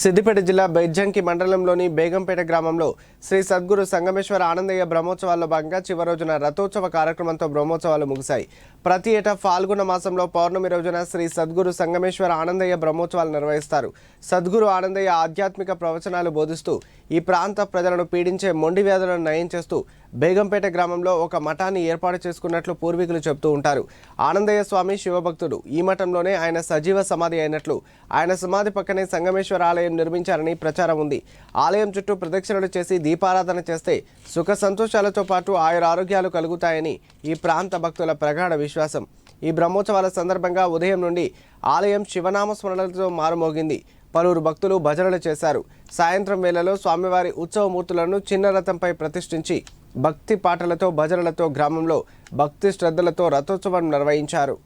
సిద్దిపేట జిల్లా బెజ్జంకి మండలంలోని బేగంపేట గ్రామంలో శ్రీ సద్గురు సంగమేశ్వర ఆనందయ్య బ్రహ్మోత్సవాల్లో భాగంగా చివరి రోజున రథోత్సవ కార్యక్రమంతో బ్రహ్మోత్సవాలు ముగిశాయి. ప్రతి ఏటా ఫాల్గుణ మాసంలో పౌర్ణమి రోజున శ్రీ సద్గురు సంగమేశ్వర ఆనందయ్య బ్రహ్మోత్సవాలు నిర్వహిస్తారు. సద్గురు ఆనందయ్య ఆధ్యాత్మిక ప్రవచనాలు బోధిస్తూ ఈ ప్రాంత ప్రజలను పీడించే మొండి వ్యాధులను నయం చేస్తూ బేగంపేట గ్రామంలో ఒక మఠాన్ని ఏర్పాటు చేసుకున్నట్లు పూర్వీకులు చెబుతూ ఉంటారు. ఆనందయ్య స్వామి శివభక్తుడు. ఈ మఠంలోనే ఆయన సజీవ సమాధి అయినట్లు ఆయన సమాధి పక్కనే సంగమేశ్వర ఆలయం నిర్మించారని ప్రచారం ఉంది. ఆలయం చుట్టూ ప్రదక్షిణలు చేసి దీపారాధన చేస్తే సుఖ సంతోషాలతో పాటు ఆయుర ఆరోగ్యాలు కలుగుతాయని ఈ ప్రాంత భక్తుల ప్రగాఢ విశ్వాసం ఈ బ్రహ్మోత్సవాల సందర్భంగా ఉదయం నుండి ఆలయం శివనామ స్మరణలతో మారుమోగింది. పలువురు భక్తులు భజనలు చేశారు. సాయంత్రం వేళలో స్వామివారి ఉత్సవమూర్తులను చిన్న రథంపై ప్రతిష్ఠించి భక్తి పాటలతో భజనలతో గ్రామంలో భక్తి శ్రద్ధలతో రథోత్సవం నిర్వహించారు.